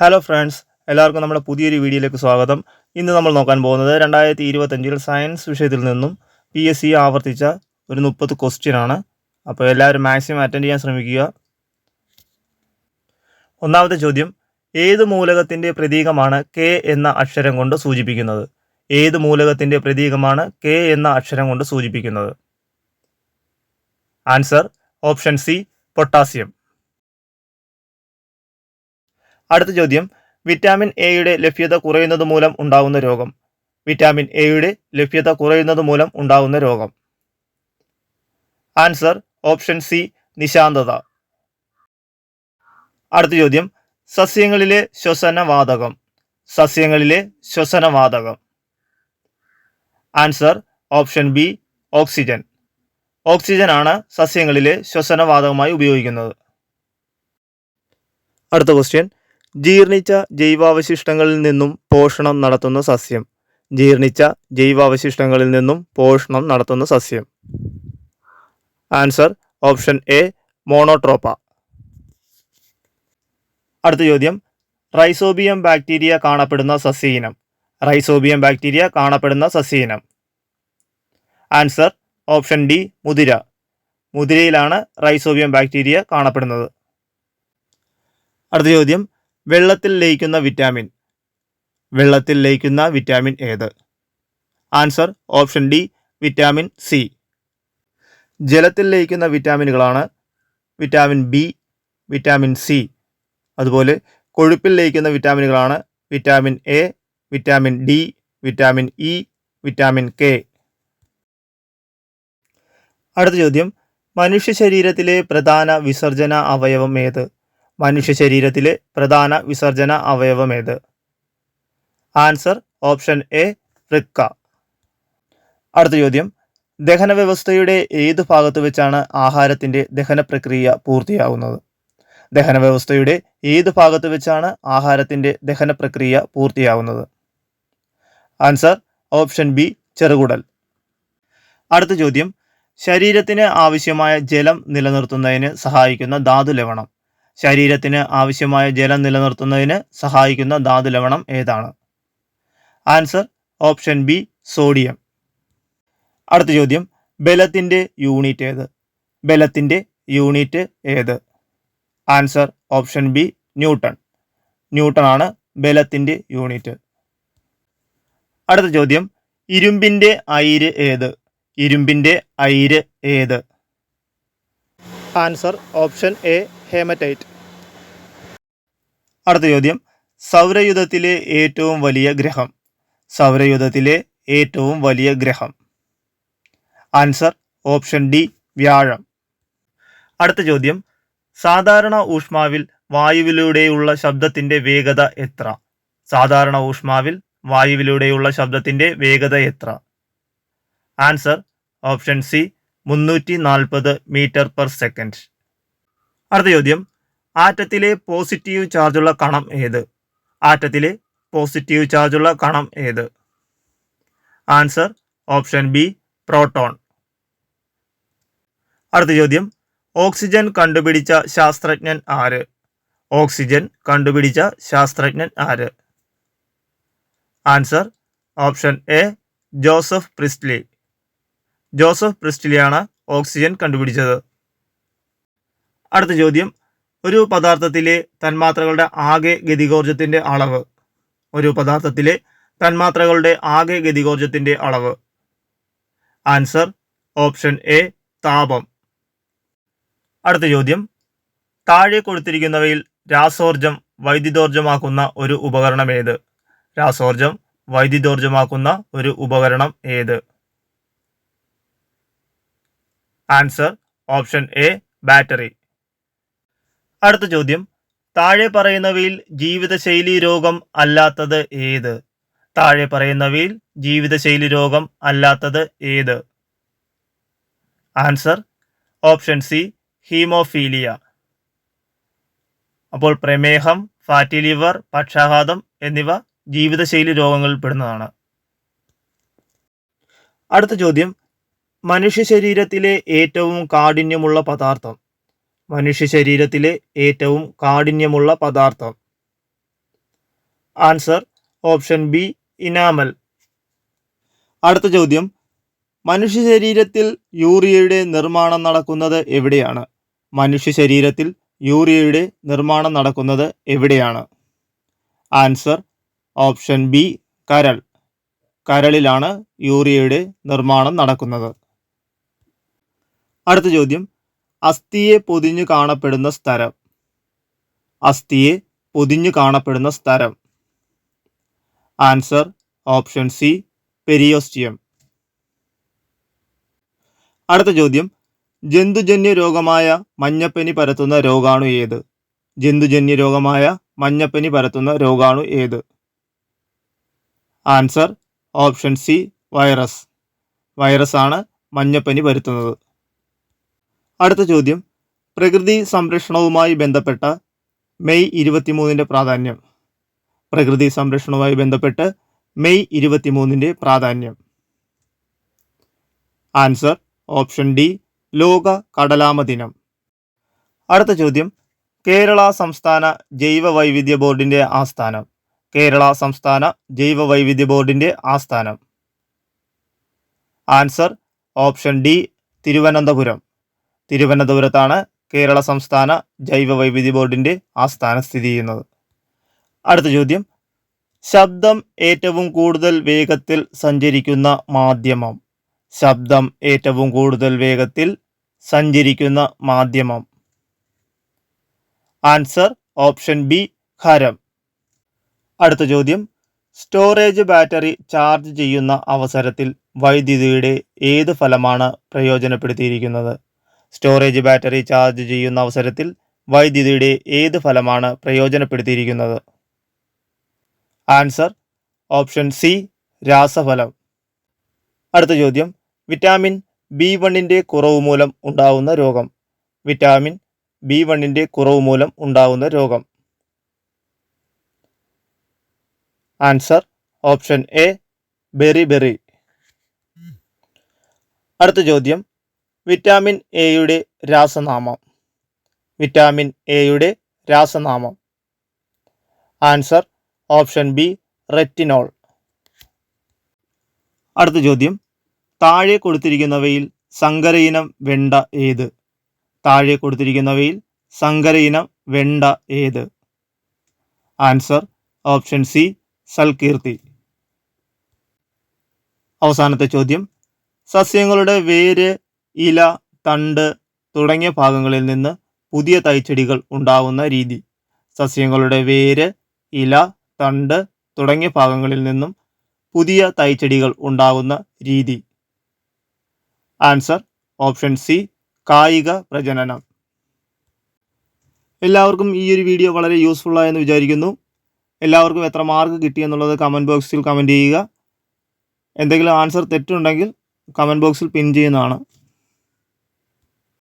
Hello friends എല്ലാവർക്കും നമ്മുടെ പുതിയൊരു വീഡിയോയിലേക്ക് സ്വാഗതം. ഇന്ന് നമ്മൾ നോക്കാൻ പോകുന്നത് രണ്ടായിരത്തി ഇരുപത്തഞ്ചിൽ സയൻസ് വിഷയത്തിൽ നിന്നും പി എസ് സി ആവർത്തിച്ച ഒരു മുപ്പത് ക്വസ്റ്റ്യൻ ആണ്. അപ്പോൾ എല്ലാവരും മാക്സിമം അറ്റൻഡ് ചെയ്യാൻ ശ്രമിക്കുക. ഒന്നാമത്തെ ചോദ്യം ഏത് മൂലകത്തിന്റെ പ്രതീകമാണ് കെ എന്ന അക്ഷരം കൊണ്ട് സൂചിപ്പിക്കുന്നത്? ഏത് മൂലകത്തിന്റെ പ്രതീകമാണ് കെ എന്ന അക്ഷരം കൊണ്ട് സൂചിപ്പിക്കുന്നത്? ആൻസർ ഓപ്ഷൻ സി പൊട്ടാസ്യം അടുത്ത ചോദ്യം. വിറ്റാമിൻ എയുടെ ലഭ്യത കുറയുന്നത് മൂലം ഉണ്ടാകുന്ന രോഗം. വിറ്റാമിൻ എയുടെ ലഭ്യത കുറയുന്നത് മൂലം ഉണ്ടാകുന്ന രോഗം. ആൻസർ ഓപ്ഷൻ സി നിശാന്തത. അടുത്ത ചോദ്യം. സസ്യങ്ങളിലെ ശ്വസനവാതകം. സസ്യങ്ങളിലെ ശ്വസനവാതകം. Answer option B oxygen oxygen ആണ് സസ്യങ്ങളിലെ ശ്വസനവാതകമായി ഉപയോഗിക്കുന്നത്. അടുത്ത ക്വസ്റ്റ്യൻ ജീർണിച്ച ജൈവാവശിഷ്ടങ്ങളിൽ നിന്നും പോഷണം നടത്തുന്ന സസ്യം. ജീർണിച്ച ജൈവാവശിഷ്ടങ്ങളിൽ നിന്നും പോഷണം നടത്തുന്ന സസ്യം. Answer option A Monotropa. അടുത്ത ചോദ്യം. റൈസോബിയം ബാക്ടീരിയ കാണപ്പെടുന്ന സസ്യയിനം. റൈസോബിയം ബാക്ടീരിയ കാണപ്പെടുന്ന സസ്യയിനം. ആൻസർ ഓപ്ഷൻ ഡി മുതിര. മുതിരയിലാണ് റൈസോബിയം ബാക്ടീരിയ കാണപ്പെടുന്നത്. അടുത്ത ചോദ്യം. വെള്ളത്തിൽ ലയിക്കുന്ന വിറ്റാമിൻ വെള്ളത്തിൽ ലയിക്കുന്ന വിറ്റാമിൻ ഏത്? Answer option D vitamin C ജലത്തിൽ ലയിക്കുന്ന വിറ്റാമിനുകളാണ് വിറ്റാമിൻ ബി വിറ്റാമിൻ സി അതുപോലെ കൊഴുപ്പിൽ ലയിക്കുന്ന വിറ്റാമിനുകളാണ് vitamin A vitamin D vitamin E vitamin K അടുത്ത ചോദ്യം മനുഷ്യ ശരീരത്തിലെ പ്രധാന വിസർജന അവയവം ഏത്? മനുഷ്യ ശരീരത്തിലെ പ്രധാന വിസർജന അവയവമേത്? ആൻസർ ഓപ്ഷൻ എ വൃക്ക അടുത്ത ചോദ്യം. ദഹന വ്യവസ്ഥയുടെ ഏത് ഭാഗത്ത് വെച്ചാണ് ആഹാരത്തിന്റെ ദഹന പ്രക്രിയ പൂർത്തിയാവുന്നത്? ദഹന വ്യവസ്ഥയുടെ ഏത് ഭാഗത്ത് വെച്ചാണ് ആഹാരത്തിന്റെ ദഹന പ്രക്രിയ പൂർത്തിയാവുന്നത്? ആൻസർ ഓപ്ഷൻ ബി ചെറുകുടൽ. അടുത്ത ചോദ്യം. ശരീരത്തിന് ആവശ്യമായ ജലം നിലനിർത്തുന്നതിന് സഹായിക്കുന്ന ധാതു ലവണം. ശരീരത്തിന് ആവശ്യമായ ജലം നിലനിർത്തുന്നതിന് സഹായിക്കുന്ന ധാതു ലവണം ഏതാണ്? Answer option B sodium. അടുത്ത ചോദ്യം ബലത്തിന്റെ യൂണിറ്റ് ഏത്? ബലത്തിന്റെ യൂണിറ്റ് ഏത്? Answer option B newton. Newton ആണ് ബലത്തിന്റെ യൂണിറ്റ്. അടുത്ത ചോദ്യം ഇരുമ്പിന്റെ അയിര് ഏത്? ഇരുമ്പിന്റെ അയിര് ഏത്? Answer option A haematite. അടുത്ത ചോദ്യം. സൗരയുധത്തിലെ ഏറ്റവും വലിയ ഗ്രഹം. സൗരയുധത്തിലെ ഏറ്റവും വലിയ ഗ്രഹം. ആൻസർ ഓപ്ഷൻ ഡി വ്യാഴം. അടുത്ത ചോദ്യം. സാധാരണ ഊഷ്മാവിൽ വായുവിലൂടെയുള്ള ശബ്ദത്തിന്റെ വേഗത എത്ര? സാധാരണ ഊഷ്മാവിൽ വായുവിലൂടെയുള്ള ശബ്ദത്തിന്റെ വേഗത എത്ര? ആൻസർ ഓപ്ഷൻ സി മുന്നൂറ്റി നാൽപ്പത് മീറ്റർ പെർ സെക്കൻഡ്. അടുത്ത ചോദ്യം. ആറ്റത്തിലെ പോസിറ്റീവ് ചാർജുള്ള കണം ഏത്? ആറ്റത്തിലെ പോസിറ്റീവ് ചാർജുള്ള കണം ഏത്? Answer option B proton. അടുത്ത ചോദ്യം. ഓക്സിജൻ കണ്ടുപിടിച്ച ശാസ്ത്രജ്ഞൻ ആര്? ഓക്സിജൻ കണ്ടുപിടിച്ച ശാസ്ത്രജ്ഞൻ ആര്? Answer option A Joseph Priestley. Joseph പ്രിസ്റ്റ്ലിയാണ് oxygen കണ്ടുപിടിച്ചത്. അടുത്ത ചോദ്യം. ഒരു പദാർത്ഥത്തിലെ തന്മാത്രകളുടെ ആകെ ഗതികോർജത്തിന്റെ അളവ്. ഒരു പദാർത്ഥത്തിലെ തന്മാത്രകളുടെ ആകെ ഗതികോർജത്തിന്റെ അളവ്. ആൻസർ ഓപ്ഷൻ എ താപം. അടുത്ത ചോദ്യം. താഴെ കൊടുത്തിരിക്കുന്നവയിൽ രാസോർജം വൈദ്യുതോർജമാക്കുന്ന ഒരു ഉപകരണം ഏത്? രാസോർജം വൈദ്യുതോർജമാക്കുന്ന ഒരു ഉപകരണം ഏത്? Answer option A battery. അടുത്ത ചോദ്യം. താഴെ പറയുന്നവയിൽ ജീവിതശൈലി രോഗം അല്ലാത്തത് ഏത്? താഴെ പറയുന്നവയിൽ ജീവിതശൈലി രോഗം അല്ലാത്തത് ഏത്? Answer option C haemophilia. അപ്പോൾ പ്രമേഹം ഫാറ്റി ലിവർ പക്ഷാഘാതം എന്നിവ ജീവിതശൈലി രോഗങ്ങളിൽ പെടുന്നതാണ്. അടുത്ത ചോദ്യം. മനുഷ്യ ശരീരത്തിലെ ഏറ്റവും കാഠിന്യമുള്ള പദാർത്ഥം. മനുഷ്യ ശരീരത്തിലെ ഏറ്റവും കാഠിന്യമുള്ള പദാർത്ഥം. ആൻസർ ഓപ്ഷൻ ബി ഇനാമൽ അടുത്ത ചോദ്യം. മനുഷ്യ ശരീരത്തിൽ യൂറിയയുടെ നിർമ്മാണം നടക്കുന്നത് എവിടെയാണ്? മനുഷ്യ ശരീരത്തിൽ യൂറിയയുടെ നിർമ്മാണം നടക്കുന്നത് എവിടെയാണ്? ആൻസർ ഓപ്ഷൻ ബി കരൾ. കരളിലാണ് യൂറിയയുടെ നിർമ്മാണം നടക്കുന്നത്. അടുത്ത ചോദ്യം. അസ്ഥിയെ പൊതിഞ്ഞു കാണപ്പെടുന്ന സ്ഥലം. അസ്ഥിയെ പൊതിഞ്ഞു കാണപ്പെടുന്ന സ്ഥലം. Answer option C periosteum. അടുത്ത ചോദ്യം. ജന്തുജന്യ രോഗമായ മഞ്ഞപ്പനി പരത്തുന്ന രോഗാണു ഏത്? ജന്തുജന്യ രോഗമായ മഞ്ഞപ്പനി പരത്തുന്ന രോഗാണു ഏത്? Answer option C virus. Virus ആണ് മഞ്ഞപ്പനി പരത്തുന്നത്. അടുത്ത ചോദ്യം. പ്രകൃതി സംരക്ഷണവുമായി ബന്ധപ്പെട്ട മെയ് ഇരുപത്തിമൂന്നിന്റെ പ്രാധാന്യം. പ്രകൃതി സംരക്ഷണവുമായി ബന്ധപ്പെട്ട് മെയ് ഇരുപത്തിമൂന്നിന്റെ പ്രാധാന്യം. ആൻസർ ഓപ്ഷൻ ഡി ലോക കടലാമ ദിനം. അടുത്ത ചോദ്യം. കേരള സംസ്ഥാന ജൈവ വൈവിധ്യ ബോർഡിന്റെ ആസ്ഥാനം. കേരള സംസ്ഥാന ജൈവ വൈവിധ്യ ബോർഡിന്റെ ആസ്ഥാനം. Answer option D Thiruvananthapuram. തിരുവനന്തപുരത്താണ് കേരള സംസ്ഥാന ജൈവ വൈവിധ്യ ബോർഡിന്റെ ആസ്ഥാനം സ്ഥിതി ചെയ്യുന്നത്. അടുത്ത ചോദ്യം. ശബ്ദം ഏറ്റവും കൂടുതൽ വേഗത്തിൽ സഞ്ചരിക്കുന്ന മാധ്യമം. ശബ്ദം ഏറ്റവും കൂടുതൽ വേഗത്തിൽ സഞ്ചരിക്കുന്ന മാധ്യമം. ആൻസർ ഓപ്ഷൻ ബി ഖരം. അടുത്ത ചോദ്യം. സ്റ്റോറേജ് ബാറ്ററി ചാർജ് ചെയ്യുന്ന അവസരത്തിൽ വൈദ്യുതിയുടെ ഏത് ഫലമാണ് പ്രയോജനപ്പെടുത്തിയിരിക്കുന്നത്? സ്റ്റോറേജ് ബാറ്ററി ചാർജ് ചെയ്യുന്ന അവസരത്തിൽ വൈദ്യുതിയുടെ ഏത് ഫലമാണ് പ്രയോജനപ്പെടുത്തിയിരിക്കുന്നത്? ആൻസർ ഓപ്ഷൻ സി രാസഫലം. അടുത്ത ചോദ്യം. വിറ്റാമിൻ ബി വണ്ണിന്റെ കുറവ് മൂലം ഉണ്ടാവുന്ന രോഗം. വിറ്റാമിൻ ബി വണ്ണിന്റെ കുറവ് മൂലം ഉണ്ടാവുന്ന രോഗം. Answer option A beriberi. അടുത്ത ചോദ്യം. വിറ്റാമിൻ എയുടെ രാസനാമം. വിറ്റാമിൻ എയുടെ രാസനാമം. Answer option B retinol. അടുത്ത ചോദ്യം. താഴെ കൊടുത്തിരിക്കുന്നവയിൽ സങ്കരയിനം വെണ്ട ഏത്? താഴെ കൊടുത്തിരിക്കുന്നവയിൽ സങ്കരയിനം വെണ്ട ഏത്? Answer option C Salkeerthi. അവസാനത്തെ ചോദ്യം. സസ്യങ്ങളുടെ വേര് ഇല തണ്ട് തുടങ്ങിയ ഭാഗങ്ങളിൽ നിന്ന് പുതിയ തൈച്ചെടികൾ ഉണ്ടാവുന്ന രീതി. സസ്യങ്ങളുടെ വേര് ഇല തണ്ട് തുടങ്ങിയ ഭാഗങ്ങളിൽ നിന്നും പുതിയ തൈച്ചെടികൾ ഉണ്ടാകുന്ന രീതി. ആൻസർ ഓപ്ഷൻ സി കായിക പ്രജനനം. എല്ലാവർക്കും ഈ ഒരു വീഡിയോ വളരെ യൂസ്ഫുൾ ആയെന്ന് വിചാരിക്കുന്നു. എല്ലാവർക്കും എത്ര മാർക്ക് കിട്ടി എന്നുള്ളത് കമന്റ് ബോക്സിൽ കമന്റ് ചെയ്യുക. എന്തെങ്കിലും ആൻസർ തെറ്റുണ്ടെങ്കിൽ കമന്റ് ബോക്സിൽ പിൻ ചെയ്യുന്നതാണ്.